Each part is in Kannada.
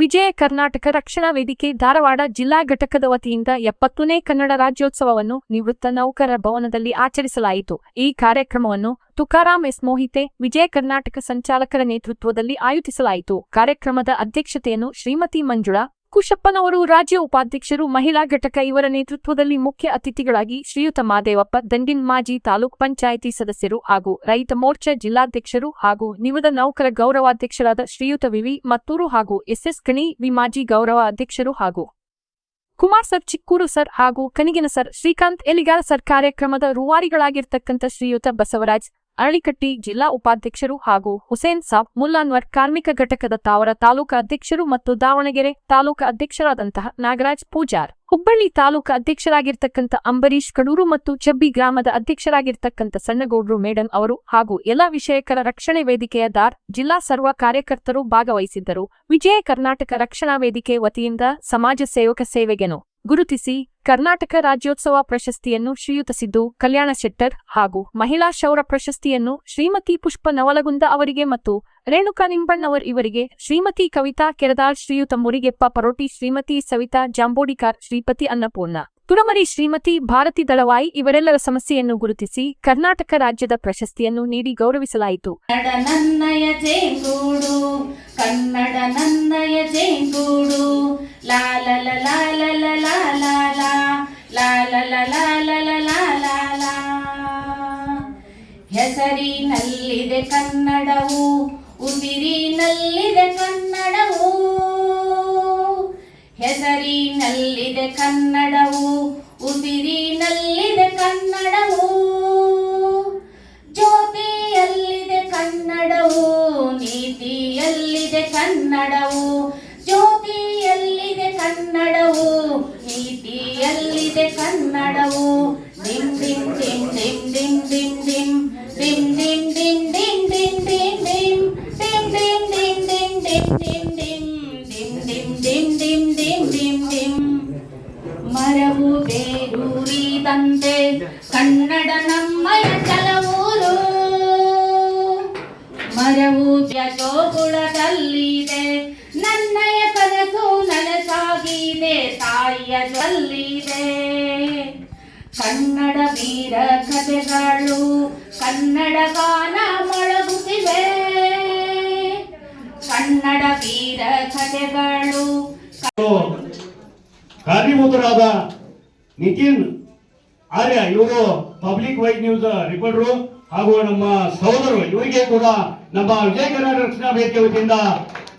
ವಿಜಯ ಕರ್ನಾಟಕ ರಕ್ಷಣಾ ವೇದಿಕೆ ಧಾರವಾಡ ಜಿಲ್ಲಾ ಘಟಕದ ವತಿಯಿಂದ ಎಪ್ಪತ್ತನೇ ಕನ್ನಡ ರಾಜ್ಯೋತ್ಸವವನ್ನು ನಿವೃತ್ತ ನೌಕರರ ಭವನದಲ್ಲಿ ಆಚರಿಸಲಾಯಿತು. ಈ ಕಾರ್ಯಕ್ರಮವನ್ನು ತುಕಾರಾಂ ಎಸ್ ಮೋಹಿತೆ, ವಿಜಯ ಕರ್ನಾಟಕ ಸಂಚಾಲಕರ ನೇತೃತ್ವದಲ್ಲಿ ಆಯೋಜಿಸಲಾಯಿತು. ಕಾರ್ಯಕ್ರಮದ ಅಧ್ಯಕ್ಷತೆಯನ್ನು ಶ್ರೀಮತಿ ಮಂಜುಳಾ ಕುಶಪ್ಪನವರು ರಾಜ್ಯ ಉಪಾಧ್ಯಕ್ಷರು, ಮಹಿಳಾ ಘಟಕ ಇವರ ನೇತೃತ್ವದಲ್ಲಿ ಮುಖ್ಯ ಅತಿಥಿಗಳಾಗಿ ಶ್ರೀಯುತ ಮಾದೇವಪ್ಪ, ದಂಡಿನ್ ಮಾಜಿ ತಾಲೂಕ್ ಪಂಚಾಯಿತಿ ಸದಸ್ಯರು ಹಾಗೂ ರೈತ ಮೋರ್ಚಾ ಜಿಲ್ಲಾಧ್ಯಕ್ಷರು ಹಾಗೂ ನಿವದ ನೌಕರ ಗೌರವಾಧ್ಯಕ್ಷರಾದ ಶ್ರೀಯುತ ವಿವಿ ಮತ್ತೂರು ಹಾಗೂ ಎಸ್ಎಸ್ ಗಣಿ ವಿ ಮಾಜಿ ಗೌರವ ಅಧ್ಯಕ್ಷರು ಹಾಗೂ ಕುಮಾರ್ ಸರ್ ಚಿಕ್ಕೂರು ಸರ್ ಹಾಗೂ ಕನಿಗಿನ ಸರ್ ಶ್ರೀಕಾಂತ್ ಎಲಿಗಾರ ಸರ್ ಕಾರ್ಯಕ್ರಮದ ರೂವಾರಿಗಳಾಗಿರ್ತಕ್ಕಂಥ ಶ್ರೀಯುತ ಬಸವರಾಜ್ ಅರಳಿಕಟ್ಟಿ ಜಿಲ್ಲಾ ಉಪಾಧ್ಯಕ್ಷರು ಹಾಗೂ ಹುಸೇನ್ ಸಾಬ್ ಮುಲ್ಲಾನ್ವರ್ ಕಾರ್ಮಿಕ ಘಟಕದ ತಾವರ ತಾಲೂಕು ಅಧ್ಯಕ್ಷರು ಮತ್ತು ದಾವಣಗೆರೆ ತಾಲೂಕಾ ಅಧ್ಯಕ್ಷರಾದಂತಹ ನಾಗರಾಜ್ ಪೂಜಾರ್. ಹುಬ್ಬಳ್ಳಿ ತಾಲೂಕು ಅಧ್ಯಕ್ಷರಾಗಿರ್ತಕ್ಕಂಥ ಅಂಬರೀಶ್ ಕಡೂರು ಮತ್ತು ಚಬ್ಬಿ ಗ್ರಾಮದ ಅಧ್ಯಕ್ಷರಾಗಿರ್ತಕ್ಕಂಥ ಸಣ್ಣಗೌಡ್ರು ಮೇಡನ್ ಅವರು ಹಾಗೂ ಎಲ್ಲ ವಿಷಯಕರ ರಕ್ಷಣೆ ವೇದಿಕೆಯ ದಾರ್ ಜಿಲ್ಲಾ ಸರ್ವ ಕಾರ್ಯಕರ್ತರು ಭಾಗವಹಿಸಿದ್ದರು. ವಿಜಯ ಕರ್ನಾಟಕ ರಕ್ಷಣಾ ವೇದಿಕೆ ವತಿಯಿಂದ ಸಮಾಜ ಸೇವಕ ಸೇವೆಗೆನು ಗುರುತಿಸಿ ಕರ್ನಾಟಕ ರಾಜ್ಯೋತ್ಸವ ಪ್ರಶಸ್ತಿಯನ್ನು ಶ್ರೀಯುತ ಸಿದ್ದು, ಕಲ್ಯಾಣ ಶೆಟ್ಟರ್ ಹಾಗೂ ಮಹಿಳಾ ಶೌರ ಪ್ರಶಸ್ತಿಯನ್ನು ಶ್ರೀಮತಿ ಪುಷ್ಪ ನವಲಗುಂದ ಅವರಿಗೆ ಮತ್ತು ರೇಣುಕಾ ನಿಂಬಣ್ಣವರ್ ಇವರಿಗೆ ಶ್ರೀಮತಿ ಕವಿತಾ ಕೆರದಾಳ್ ಶ್ರೀಯುತ ಮುರಿಗೆಪ್ಪ ಪರೋಟಿ ಶ್ರೀಮತಿ ಸವಿತಾ ಜಾಂಬೋಡಿಕಾರ್ ಶ್ರೀಪತಿ ಅನ್ನಪೂರ್ಣ. ತುರಮರಿ ಶ್ರೀಮತಿ ಭಾರತಿ ದಳವಾಯಿ ಇವರೆಲ್ಲರ ಸಮಸ್ಯೆಯನ್ನು ಗುರುತಿಸಿ ಕರ್ನಾಟಕ ರಾಜ್ಯದ ಪ್ರಶಸ್ತಿಯನ್ನು ನೀಡಿ ಗೌರವಿಸಲಾಯಿತು ಕನ್ನಡ ನನ್ನಯ ಜೇಂಗೂಡು ಲಾಲ ಹೆಸರಿನಲ್ಲಿದೆ ಕನ್ನಡವು ಉಸಿರಿನಲ್ಲಿದೆ ಕನ್ನಡವು ಹೆಸರಿನಲ್ಲಿದೆ ಕನ್ನಡವು ಉಸಿರಿನಲ್ಲಿದೆ ಕನ್ನಡವು. ಜ್ಯೋತಿಯಲ್ಲಿದೆ ಕನ್ನಡವು ನೀತಿಯಲ್ಲಿದೆ ಕನ್ನಡವು. ಜ್ಯೋತಿಯಲ್ಲಿದೆ ಕನ್ನಡವು ನೀತಿಯಲ್ಲಿದೆ ಕನ್ನಡವು. ಡಿಮ್ ತಾಯಿಯ ಜಲ್ಲಿದೆ. ಕನ್ನಡ ವೀರ ಕಥೆಗಳು ಕನ್ನಡ ಗಾನ ಮೊಳಗುತ್ತಿವೆ. ಕನ್ನಡ ವೀರ ಕಥೆಗಳು ಕಾರಣೀಭೂತರಾದ ನಿತಿನ್, ಆರ್ಯ, ಇವರು ಪಬ್ಲಿಕ್ ವೈಡ್ ನ್ಯೂಸ್ ರಿಪೋರ್ಟರು ಹಾಗೂ ನಮ್ಮ ಸಹೋದರರು. ಇವರಿಗೆ ಕೂಡ ನಮ್ಮ ವಿಜಯ ಕರ್ನಾಟಕ ರಕ್ಷಣಾ ವೇದಿಕೆ ವತಿಯಿಂದ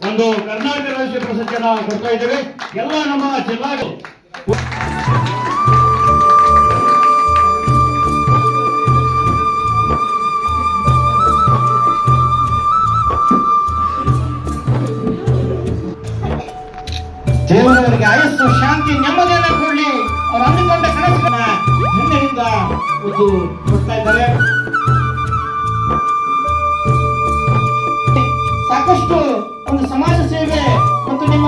ಒಂದು ಕರ್ನಾಟಕ ರಾಜ್ಯ ನಾವು ಕೊಡ್ತಾ ಇದ್ದೇವೆ. ಎಲ್ಲ ನಮ್ಮ ಜಿಲ್ಲಾಗಳು. ದೇವರವರಿಗೆ ಆಯಸ್ಸು, ಶಾಂತಿ ನೆಮ್ಮದಿಯನ್ನು ಕೊಡಲಿ. ಅವರು ಅಂದುಕೊಂಡ ಕನಸುಗಳನ್ನ ಹೆಮ್ಮೆಯಿಂದ ಒಂದು ಕೊಡ್ತಾ ಇದ್ದಾರೆ. ಸಾಕಷ್ಟು ಸಮಾಜ ಸೇವೆ ಮತ್ತು ನಿಮ್ಮ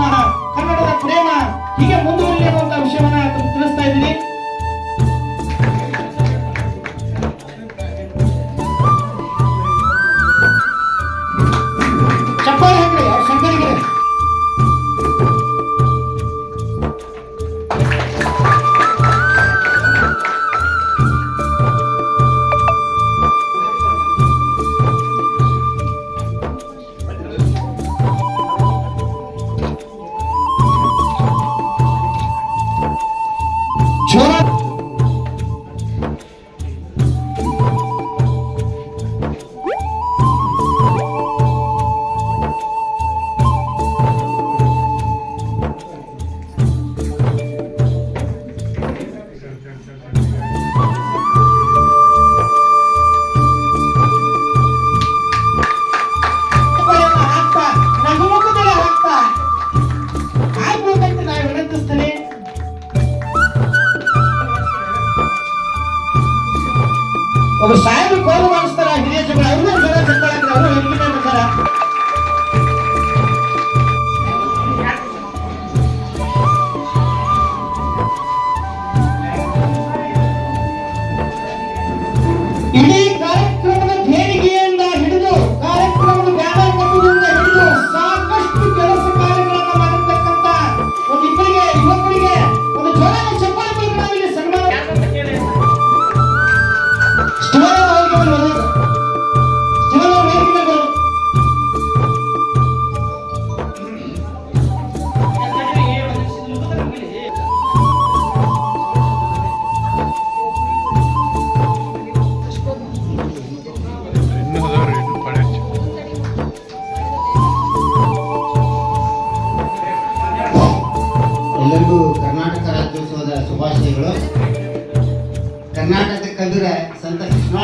ಕರ್ನಾಟಕದ ಕವಿರ ಸಂತ ಕೃಷ್ಣ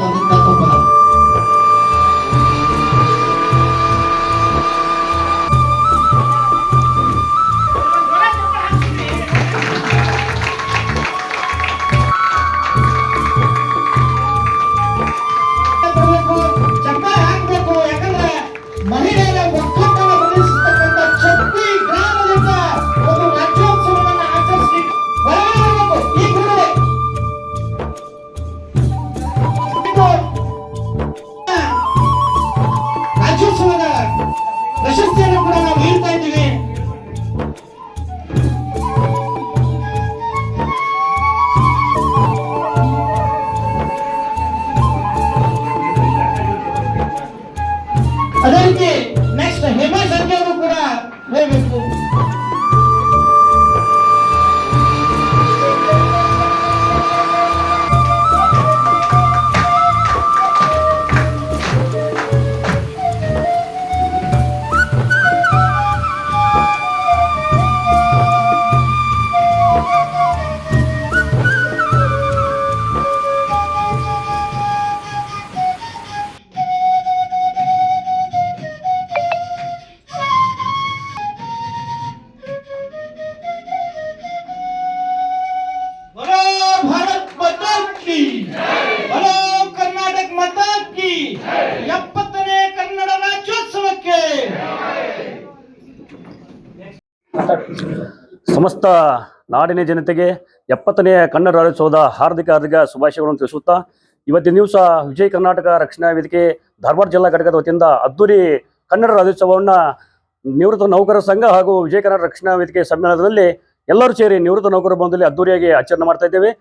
ಒಂದು ತಪ್ಪಲ್ಲ ಅದೇ ರೀತಿ ನೆಕ್ಸ್ಟ್ ಹೇಮಾ ಸಂಜೆ ಕೂಡ ಹೋಗಬೇಕು ಸಮಸ್ತ ನಾಡಿನ ಜನತೆಗೆ ಎಪ್ಪತ್ತನೆಯ ಕನ್ನಡ ರಾಜ್ಯೋತ್ಸವದ ಹಾರ್ದಿಕ ಹಾರ್ದಿಕ ಶುಭಾಶಯಗಳನ್ನು ತಿಳಿಸುತ್ತಾ, ಇವತ್ತಿನ ದಿವಸ ವಿಜಯ ಕರ್ನಾಟಕ ರಕ್ಷಣಾ ವೇದಿಕೆ ಧಾರವಾಡ ಜಿಲ್ಲಾ ಘಟಕದ ವತಿಯಿಂದ ಅದ್ದೂರಿ ಕನ್ನಡ ರಾಜ್ಯೋತ್ಸವವನ್ನು ನಿವೃತ್ತ ನೌಕರರ ಸಂಘ ಹಾಗೂ ವಿಜಯ ಕರ್ನಾಟಕ ರಕ್ಷಣಾ ವೇದಿಕೆ ಸಮ್ಮೇಳನದಲ್ಲಿ ಎಲ್ಲರೂ ಸೇರಿ ನಿವೃತ್ತ ನೌಕರರ ಬಂಧುದಲ್ಲಿ ಅದ್ದೂರಿಯಾಗಿ ಆಚರಣೆ ಮಾಡ್ತಾ ಇದ್ದೇವೆ.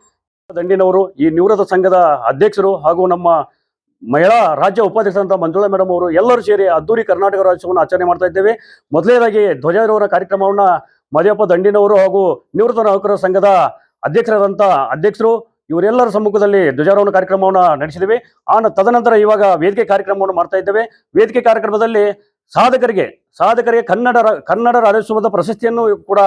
ದಂಡಿನವರು, ಈ ನಿವೃತ್ತ ಸಂಘದ ಅಧ್ಯಕ್ಷರು ಹಾಗೂ ನಮ್ಮ ಮಹಿಳಾ ರಾಜ್ಯ ಉಪಾಧ್ಯಕ್ಷರಂತ ಮಂಜುಳಾ ಮೇಡಮ್ ಅವರು ಎಲ್ಲರೂ ಸೇರಿ ಅದ್ದೂರಿ ಕರ್ನಾಟಕ ರಾಜ್ಯೋತ್ಸವವನ್ನು ಆಚರಣೆ ಮಾಡ್ತಾ ಇದ್ದೇವೆ. ಮೊದಲನೇದಾಗಿ ಧ್ವಜಾರೋಹಣ ಕಾರ್ಯಕ್ರಮವನ್ನ ಮದಿಯಪ್ಪ ದಂಡಿನವರು ಹಾಗೂ ನಿವೃತ್ತ ನೌಕರರ ಸಂಘದ ಅಧ್ಯಕ್ಷರಾದಂಥ ಅಧ್ಯಕ್ಷರು ಇವರೆಲ್ಲರ ಸಮ್ಮುಖದಲ್ಲಿ ಧ್ವಜಾರೋಹಣ ಕಾರ್ಯಕ್ರಮವನ್ನು ನಡೆಸಿದ್ದೀವಿ ಆ ತದನಂತರ ಇವಾಗ ವೇದಿಕೆ ಕಾರ್ಯಕ್ರಮವನ್ನು ಮಾಡ್ತಾ ಇದ್ದೇವೆ. ವೇದಿಕೆ ಕಾರ್ಯಕ್ರಮದಲ್ಲಿ ಸಾಧಕರಿಗೆ ಸಾಧಕರಿಗೆ ಕನ್ನಡ ಕನ್ನಡ ರಾಜ್ಯೋತ್ಸವದ ಪ್ರಶಸ್ತಿಯನ್ನು ಕೂಡ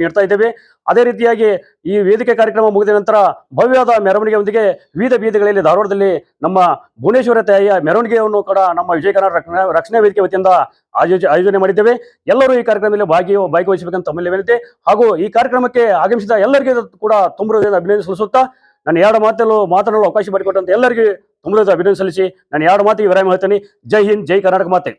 ನೀಡ್ತಾ ಇದ್ದೇವೆ. ಅದೇ ರೀತಿಯಾಗಿ ಈ ವೇದಿಕೆ ಕಾರ್ಯಕ್ರಮ ಮುಗಿದ ನಂತರ ಭವ್ಯವಾದ ಮೆರವಣಿಗೆಯೊಂದಿಗೆ ವಿವಿಧ ಬೀದಿಗಳಲ್ಲಿ ಧಾರವಾಡದಲ್ಲಿ ನಮ್ಮ ಭುವನೇಶ್ವರ ತಾಯಿಯ ಮೆರವಣಿಗೆಯನ್ನು ಕೂಡ ನಮ್ಮ ವಿಜಯ ರಕ್ಷಣಾ ರಕ್ಷಣಾ ವೇದಿಕೆ ವತಿಯಿಂದ ಆಯೋಜ, ಆಯೋಜನೆ ಮಾಡಿದ್ದೇವೆ. ಎಲ್ಲರೂ ಈ ಕಾರ್ಯಕ್ರಮದಲ್ಲಿ ಭಾಗಿ ಭಾಗವಹಿಸಬೇಕಂತ ತಮ್ಮಲ್ಲಿ ವಿನಂತಿ. ಹಾಗೂ ಈ ಕಾರ್ಯಕ್ರಮಕ್ಕೆ ಆಗಮಿಸಿದ ಎಲ್ಲರಿಗೂ ಕೂಡ ತುಂಬ ಅಭಿನಂದನೆ ಸಲ್ಲಿಸುತ್ತಾ, ನಾನು ಎರಡು ಮಾತಲ್ಲೂ, ಮಾತನಾಡಲು ಅವಕಾಶ ಮಾಡಿಕೊಟ್ಟಂತ ಎಲ್ಲರಿಗೂ ತುಂಬ ಅಭಿನಂದನೆ ಸಲ್ಲಿಸಿ, ನಾನು ಎರಡು ಮಾತಿಗೆ ವಿರಾಮ ಹೇಳ್ತೇನೆ. ಜೈ ಹಿಂದ್, ಜೈ ಕರ್ನಾಟಕ ಮಾತೆ.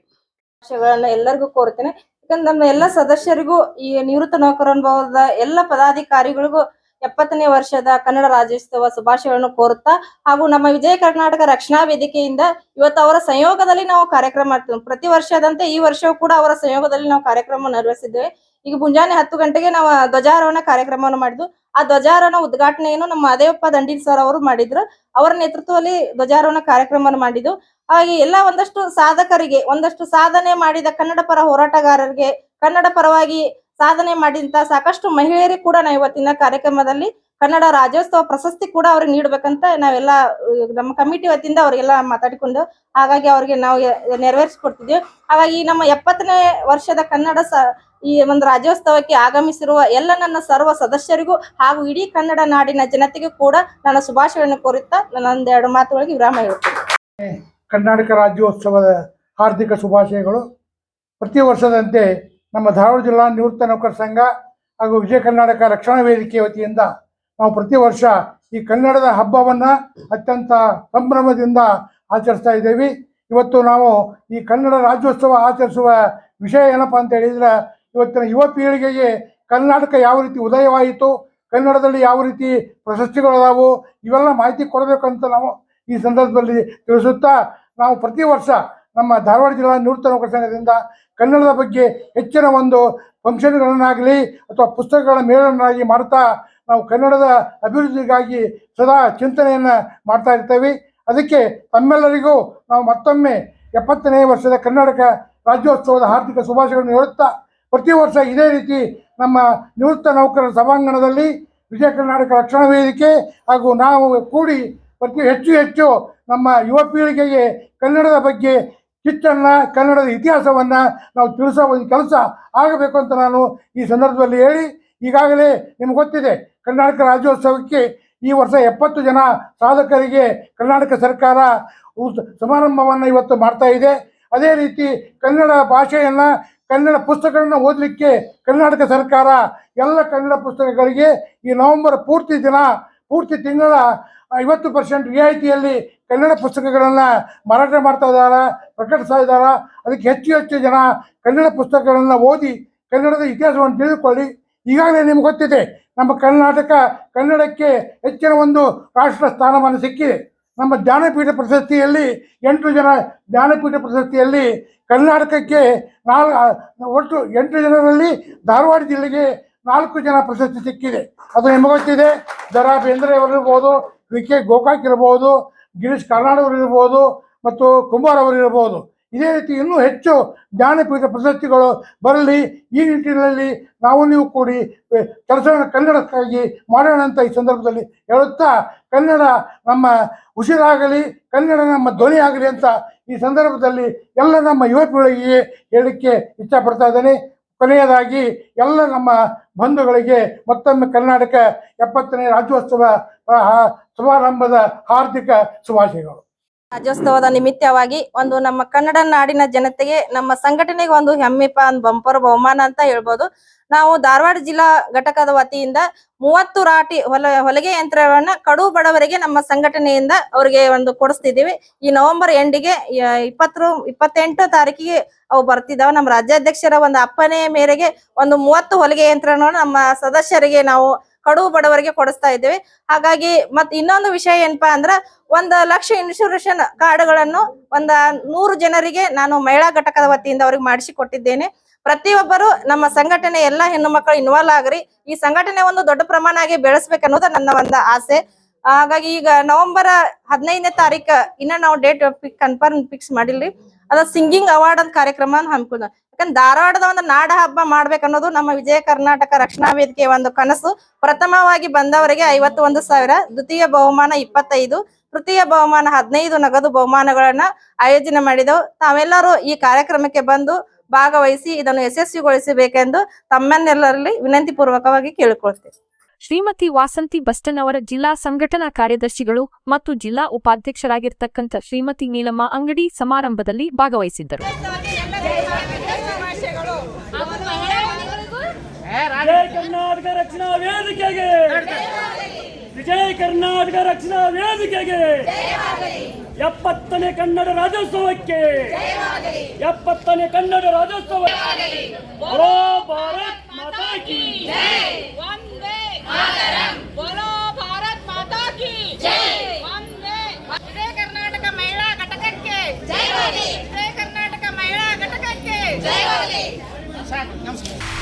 ಶುಭಾಶಯಗಳನ್ನ ಎಲ್ಲರಿಗೂ ಕೋರ್ತೇನೆ ಯಾಕಂದ್ರೆ ನಮ್ಮ ಎಲ್ಲ ಸದಸ್ಯರಿಗೂ ಈ ನಿವೃತ್ತ ನೌಕರನುಭವದ ಎಲ್ಲ ಪದಾಧಿಕಾರಿಗಳಿಗೂ ಎಪ್ಪತ್ತನೇ ವರ್ಷದ ಕನ್ನಡ ರಾಜ್ಯೋತ್ಸವ ಶುಭಾಶಯಗಳನ್ನು ಕೋರುತ್ತಾ ಹಾಗೂ ನಮ್ಮ ವಿಜಯ ಕರ್ನಾಟಕ ರಕ್ಷಣಾ ವೇದಿಕೆಯಿಂದ ಇವತ್ತು ಅವರ ಸಂಯೋಗದಲ್ಲಿ ನಾವು ಕಾರ್ಯಕ್ರಮ ಮಾಡ್ತೇವೆ. ಪ್ರತಿ ವರ್ಷದಂತೆ ಈ ವರ್ಷವೂ ಕೂಡ ಅವರ ಸಂಯೋಗದಲ್ಲಿ ನಾವು ಕಾರ್ಯಕ್ರಮ ನಿರ್ವಹಿಸಿದ್ದೇವೆ. ಈಗ ಮುಂಜಾನೆ ಹತ್ತು ಗಂಟೆಗೆ ನಾವು ಧ್ವಜಾರೋಹಣ ಕಾರ್ಯಕ್ರಮವನ್ನು ಮಾಡಿದ್ವು. ಆ ಧ್ವಜಾರೋಹಣ ಉದ್ಘಾಟನೆಯನ್ನು ನಮ್ಮ ಅದೇವಪ್ಪ ದಂಡೀಲ್ ಸರ್ ಅವರು ಮಾಡಿದ್ರು. ಅವರ ನೇತೃತ್ವದಲ್ಲಿ ಧ್ವಜಾರೋಹಣ ಕಾರ್ಯಕ್ರಮವನ್ನು ಮಾಡಿದ್ದು. ಹಾಗೆ ಎಲ್ಲ ಒಂದಷ್ಟು ಸಾಧಕರಿಗೆ, ಒಂದಷ್ಟು ಸಾಧನೆ ಮಾಡಿದ ಕನ್ನಡ ಪರ ಹೋರಾಟಗಾರರಿಗೆ, ಕನ್ನಡ ಪರವಾಗಿ ಸಾಧನೆ ಮಾಡಿದಂತ ಸಾಕಷ್ಟು ಮಹಿಳೆಯರಿಗೆ ಕೂಡ ನಾವು ಇವತ್ತಿನ ಕಾರ್ಯಕ್ರಮದಲ್ಲಿ ಕನ್ನಡ ರಾಜ್ಯೋತ್ಸವ ಪ್ರಶಸ್ತಿ ಕೂಡ ಅವ್ರಿಗೆ ನೀಡ್ಬೇಕಂತ ನಾವೆಲ್ಲ, ನಮ್ಮ ಕಮಿಟಿ ವತಿಯಿಂದ ಅವರಿಗೆಲ್ಲ ಮಾತಾಡಿಕೊಂಡು ಹಾಗಾಗಿ ಅವ್ರಿಗೆ ನಾವು ನೆರವೇರಿಸ್ಕೊಡ್ತಿದ್ವಿ. ಹಾಗಾಗಿ ನಮ್ಮ ಎಪ್ಪತ್ತನೇ ವರ್ಷದ ಕನ್ನಡ ಸ ಈ ಒಂದು ರಾಜ್ಯೋತ್ಸವಕ್ಕೆ ಆಗಮಿಸಿರುವ ಎಲ್ಲ ನನ್ನ ಸರ್ವ ಸದಸ್ಯರಿಗೂ ಹಾಗೂ ಇಡೀ ಕನ್ನಡ ನಾಡಿನ ಜನತೆಗೂ ಕೂಡ ನನ್ನ ಶುಭಾಶಯವನ್ನು ಕೋರುತ್ತಾ ನನ್ನ ಎರಡು ಮಾತುಗಳಿಗೆ ವಿರಾಮ ಹೇಳ್ತೀನಿ. ಕರ್ನಾಟಕ ರಾಜ್ಯೋತ್ಸವದ ಹಾರ್ದಿಕ ಶುಭಾಶಯಗಳು. ಪ್ರತಿ ವರ್ಷದಂತೆ ನಮ್ಮ ಧಾರವಾಡ ಜಿಲ್ಲಾ ನಿವೃತ್ತ ನೌಕರ ಸಂಘ ಹಾಗೂ ವಿಜಯ ಕರ್ನಾಟಕ ರಕ್ಷಣಾ ವೇದಿಕೆ ವತಿಯಿಂದ ನಾವು ಪ್ರತಿ ವರ್ಷ ಈ ಕನ್ನಡದ ಹಬ್ಬವನ್ನು ಅತ್ಯಂತ ಸಂಭ್ರಮದಿಂದ ಆಚರಿಸ್ತಾ ಇದ್ದೇವೆ. ಇವತ್ತು ನಾವು ಈ ಕನ್ನಡ ರಾಜ್ಯೋತ್ಸವ ಆಚರಿಸುವ ವಿಷಯ ಏನಪ್ಪ ಅಂತ ಹೇಳಿದ್ರೆ ಇವತ್ತಿನ ಯುವ ಪೀಳಿಗೆಗೆ ಕರ್ನಾಟಕ ಯಾವ ರೀತಿ ಉದಯವಾಯಿತು, ಕನ್ನಡದಲ್ಲಿ ಯಾವ ರೀತಿ ಪ್ರಶಸ್ತಿಗಳದಾವು ಇವೆಲ್ಲ ಮಾಹಿತಿ ಕೊಡಬೇಕಂತ ನಾವು ಈ ಸಂದರ್ಭದಲ್ಲಿ ತಿಳಿಸುತ್ತಾ, ನಾವು ಪ್ರತಿ ವರ್ಷ ನಮ್ಮ ಧಾರವಾಡ ಜಿಲ್ಲಾ ನಿವೃತ್ತ ನೌಕರ ಸಂಘದಿಂದ ಕನ್ನಡದ ಬಗ್ಗೆ ಹೆಚ್ಚಿನ ಒಂದು ಫಂಕ್ಷನ್ಗಳನ್ನಾಗಲಿ ಅಥವಾ ಪುಸ್ತಕಗಳ ಮೇಳನ್ನಾಗಿ ಮಾಡ್ತಾ ನಾವು ಕನ್ನಡದ ಅಭಿವೃದ್ಧಿಗಾಗಿ ಸದಾ ಚಿಂತನೆಯನ್ನು ಮಾಡ್ತಾ ಇರ್ತೇವೆ. ಅದಕ್ಕೆ ತಮ್ಮೆಲ್ಲರಿಗೂ ನಾವು ಮತ್ತೊಮ್ಮೆ ಎಪ್ಪತ್ತನೇ ವರ್ಷದ ಕರ್ನಾಟಕ ರಾಜ್ಯೋತ್ಸವದ ಹಾರ್ದಿಕ ಶುಭಾಶಯಗಳನ್ನು ಹೇಳುತ್ತಾ ಪ್ರತಿ ವರ್ಷ ಇದೇ ರೀತಿ ನಮ್ಮ ನಿವೃತ್ತ ನೌಕರರ ಸಭಾಂಗಣದಲ್ಲಿ ವಿಜಯ ಕರ್ನಾಟಕ ರಕ್ಷಣಾ ವೇದಿಕೆ ಹಾಗೂ ನಾವು ಕೂಡಿ ಪ್ರತಿ ಹೆಚ್ಚು ಹೆಚ್ಚು ನಮ್ಮ ಯುವ ಪೀಳಿಗೆಗೆ ಕನ್ನಡದ ಬಗ್ಗೆ ಕಿಚ್ಚನ್ನು, ಕನ್ನಡದ ಇತಿಹಾಸವನ್ನು ನಾವು ತಿಳಿಸೋ ಒಂದು ಕೆಲಸ ಆಗಬೇಕು ಅಂತ ನಾನು ಈ ಸಂದರ್ಭದಲ್ಲಿ ಹೇಳಿ, ಈಗಾಗಲೇ ನಿಮ್ಗೆ ಗೊತ್ತಿದೆ, ಕರ್ನಾಟಕ ರಾಜ್ಯೋತ್ಸವಕ್ಕೆ ಈ ವರ್ಷ ಎಪ್ಪತ್ತು ಜನ ಸಾಧಕರಿಗೆ ಕರ್ನಾಟಕ ಸರ್ಕಾರ ಸಮಾರಂಭವನ್ನು ಇವತ್ತು ಮಾಡ್ತಾ ಇದೆ. ಅದೇ ರೀತಿ ಕನ್ನಡ ಭಾಷೆಯನ್ನು ಕನ್ನಡ ಪುಸ್ತಕಗಳನ್ನು ಓದಲಿಕ್ಕೆ ಕರ್ನಾಟಕ ಸರ್ಕಾರ ಎಲ್ಲ ಕನ್ನಡ ಪುಸ್ತಕಗಳಿಗೆ ಈ ನವೆಂಬರ್ ಪೂರ್ತಿ ದಿನ, ಪೂರ್ತಿ ತಿಂಗಳ ಐವತ್ತು ಪರ್ಸೆಂಟ್ ರಿಯಾಯಿತಿಯಲ್ಲಿ ಕನ್ನಡ ಪುಸ್ತಕಗಳನ್ನು ಮಾರಾಟ ಮಾಡ್ತಾ ಇದ್ದಾರೆ, ಪ್ರಕಟಿಸ್ತಾ ಇದ್ದಾರೆ. ಅದಕ್ಕೆ ಹೆಚ್ಚು ಹೆಚ್ಚು ಜನ ಕನ್ನಡ ಪುಸ್ತಕಗಳನ್ನು ಓದಿ ಕನ್ನಡದ ಇತಿಹಾಸವನ್ನು ತಿಳಿದುಕೊಳ್ಳಿ. ಈಗಾಗಲೇ ನಿಮ್ಗೆ ಗೊತ್ತಿದೆ, ನಮ್ಮ ಕರ್ನಾಟಕ ಕನ್ನಡಕ್ಕೆ ಹೆಚ್ಚಿನ ಒಂದು ರಾಷ್ಟ್ರ ಸ್ಥಾನಮಾನ ಸಿಕ್ಕಿದೆ. ನಮ್ಮ ಜ್ಞಾನಪೀಠ ಪ್ರಶಸ್ತಿಯಲ್ಲಿ ಎಂಟು ಜನ ಜ್ಞಾನಪೀಠ ಪ್ರಶಸ್ತಿಯಲ್ಲಿ ಕರ್ನಾಟಕಕ್ಕೆ ನಾಲ್ ಒಟ್ಟು ಎಂಟು ಜನರಲ್ಲಿ ಧಾರವಾಡ ಜಿಲ್ಲೆಗೆ ನಾಲ್ಕು ಜನ ಪ್ರಶಸ್ತಿ ಸಿಕ್ಕಿದೆ. ಅದು ನಿಮಗೆ ಗೊತ್ತಿದೆ. ದರಾ ಬೇಂದ್ರೆ ಅವರು ಇರ್ಬೋದು, ವಿ ಕೆ ಗೋಕಾಕ್ ಇರ್ಬೋದು, ಗಿರೀಶ್ ಕಾರ್ನಾಡ್ ಅವರು ಇರ್ಬೋದು ಮತ್ತು ಕುಮಾರ್ ಅವರು ಇರ್ಬೋದು. ಇದೇ ರೀತಿ ಇನ್ನೂ ಹೆಚ್ಚು ಜ್ಞಾನಪೀಠ ಪ್ರಶಸ್ತಿಗಳು ಬರಲಿ, ಈ ನಿಟ್ಟಿನಲ್ಲಿ ನಾವು ನೀವು ಕೂಡಿ ಕೆಲಸ ಕನ್ನಡಕ್ಕಾಗಿ ಮಾಡೋಣ ಅಂತ ಈ ಸಂದರ್ಭದಲ್ಲಿ ಹೇಳುತ್ತಾ, ಕನ್ನಡ ನಮ್ಮ ಉಸಿರಾಗಲಿ, ಕನ್ನಡ ನಮ್ಮ ಧ್ವನಿ ಆಗಲಿ ಅಂತ ಈ ಸಂದರ್ಭದಲ್ಲಿ ಎಲ್ಲ ನಮ್ಮ ಯುವ ಪೀಳಿಗೆಗೆ ಹೇಳಲಿಕ್ಕೆ ಇಷ್ಟಪಡ್ತಾ ಇದ್ದೇನೆ. ಕೊನೆಯದಾಗಿ, ಎಲ್ಲ ನಮ್ಮ ಬಂಧುಗಳಿಗೆ ಮತ್ತೊಮ್ಮೆ ಕರ್ನಾಟಕ ಎಪ್ಪತ್ತನೇ ರಾಜ್ಯೋತ್ಸವ ಸಮಾರಂಭದ ಹಾರ್ದಿಕ ಶುಭಾಶಯಗಳು. ರಾಜ್ಯೋತ್ಸವದ ನಿಮಿತ್ತವಾಗಿ ಒಂದು ನಮ್ಮ ಕನ್ನಡ ನಾಡಿನ ಜನತೆಗೆ ನಮ್ಮ ಸಂಘಟನೆಗೆ ಒಂದು ಹೆಮ್ಮೆಪ ಒಂದು ಬಂಪರ್ ಬಹುಮಾನ ಅಂತ ಹೇಳ್ಬೋದು. ನಾವು ಧಾರವಾಡ ಜಿಲ್ಲಾ ಘಟಕದ ವತಿಯಿಂದ ಮೂವತ್ತು ರಾಟಿ ಹೊಲ, ಹೊಲಿಗೆ ಯಂತ್ರವನ್ನ ಕಡು ಬಡವರಿಗೆ ನಮ್ಮ ಸಂಘಟನೆಯಿಂದ ಅವರಿಗೆ ಒಂದು ಕೊಡಿಸ್ತಿದ್ದೀವಿ. ಈ ನವೆಂಬರ್ ಎಂಡಿಗೆ ಇಪ್ಪತ್ತು ಇಪ್ಪತ್ತೆಂಟು ತಾರೀಕಿಗೆ ಅವು ಬರ್ತಿದ್ದಾವೆ ನಮ್ಮ ರಾಜ್ಯಾಧ್ಯಕ್ಷರ ಒಂದು ಅಪ್ಪನೆಯ ಮೇರೆಗೆ ಒಂದು ಮೂವತ್ತು ಹೊಲಿಗೆ ಯಂತ್ರವನ್ನು ನಮ್ಮ ಸದಸ್ಯರಿಗೆ ನಾವು ಕಡು ಬಡವರಿಗೆ ಕೊಡಿಸ್ತಾ ಇದ್ದೇವೆ. ಹಾಗಾಗಿ ಮತ್ ಇನ್ನೊಂದು ವಿಷಯ ಏನಪ್ಪಾ ಅಂದ್ರ ಒಂದ್ ಲಕ್ಷ ಇನ್ಶೂರೆನ್ಸ್ ಕಾರ್ಡ್ಗಳನ್ನು ಒಂದ ನೂರು ಜನರಿಗೆ ನಾನು ಮಹಿಳಾ ಘಟಕದ ವತಿಯಿಂದ ಅವ್ರಿಗೆ ಮಾಡಿಸಿ ಕೊಟ್ಟಿದ್ದೇನೆ ಪ್ರತಿಯೊಬ್ಬರು ನಮ್ಮ ಸಂಘಟನೆ ಎಲ್ಲಾ ಹೆಣ್ಣು ಮಕ್ಕಳು ಇನ್ವಾಲ್ವ್ ಆಗ್ರಿ. ಈ ಸಂಘಟನೆ ಒಂದು ದೊಡ್ಡ ಪ್ರಮಾಣ ಆಗಿ ಬೆಳೆಸ್ಬೇಕನ್ನೋದು ನನ್ನ ಒಂದು ಆಸೆ. ಹಾಗಾಗಿ ಈಗ ನವೆಂಬರ್ ಹದಿನೈದನೇ ತಾರೀಕ ಇನ್ನ ನಾವು ಡೇಟ್ ಕನ್ಫರ್ಮ್ ಫಿಕ್ಸ್ ಮಾಡಿಲ್ರಿ. ಅದ ಸಿಂಗಿಂಗ್ ಅವಾರ್ಡ್ ಅಂತ ಕಾರ್ಯಕ್ರಮ ಹಮ್ಮಿಕೊಂಡ ಯಾಕಂದ್ರೆ ಧಾರವಾಡದ ಒಂದು ನಾಡ ಹಬ್ಬ ಮಾಡ್ಬೇಕನ್ನೋದು ನಮ್ಮ ವಿಜಯ ಕರ್ನಾಟಕ ರಕ್ಷಣಾ ವೇದಿಕೆಯ ಒಂದು ಕನಸು. ಪ್ರಥಮವಾಗಿ ಬಂದವರಿಗೆ ಐವತ್ತು ಒಂದು ಸಾವಿರ, ದ್ವಿತೀಯ ಬಹುಮಾನ ಇಪ್ಪತ್ತೈದು, ತೃತೀಯ ಬಹುಮಾನ ಹದಿನೈದು ನಗದು ಬಹುಮಾನಗಳನ್ನ ಆಯೋಜನೆ ಮಾಡಿದವು. ತಾವೆಲ್ಲರೂ ಈ ಕಾರ್ಯಕ್ರಮಕ್ಕೆ ಬಂದು ಭಾಗವಹಿಸಿ ಇದನ್ನು ಯಶಸ್ವಿಗೊಳಿಸಬೇಕೆಂದು ತಮ್ಮನ್ನೆಲ್ಲರಲ್ಲಿ ವಿನಂತಿ ಪೂರ್ವಕವಾಗಿ ಕೇಳಿಕೊಳ್ತೇವೆ. ಶ್ರೀಮತಿ ವಾಸಂತಿ ಬಸ್ಟನ್ ಅವರ ಜಿಲ್ಲಾ ಸಂಘಟನಾ ಕಾರ್ಯದರ್ಶಿಗಳು ಮತ್ತು ಜಿಲ್ಲಾ ಉಪಾಧ್ಯಕ್ಷರಾಗಿರ್ತಕ್ಕಂಥ ಶ್ರೀಮತಿ ನೀಲಮ್ಮ ಅಂಗಡಿ ಸಮಾರಂಭದಲ್ಲಿ ಭಾಗವಹಿಸಿದ್ದರು. ವಿಜಯ ಕರ್ನಾಟಕ ರಕ್ಷಣಾ ವೇದಿಕೆಗೆ. ವಿಜಯ ಕರ್ನಾಟಕ ರಕ್ಷಣಾ ವೇದಿಕೆಗೆ. ಎಪ್ಪತ್ತನೇ ಕನ್ನಡ ರಾಜ್ಯೋತ್ಸವಕ್ಕೆ. ಎಪ್ಪತ್ತನೇ ಕನ್ನಡ ರಾಜ್ಯೋತ್ಸವ ಬರೋ ಭಾರತ್ ಕರ್ನಾಟಕ ಮಹಿಳಾ ಘಟಕಕ್ಕೆ. ಕರ್ನಾಟಕ ಮಹಿಳಾ ನಮಸ್ಕಾರ.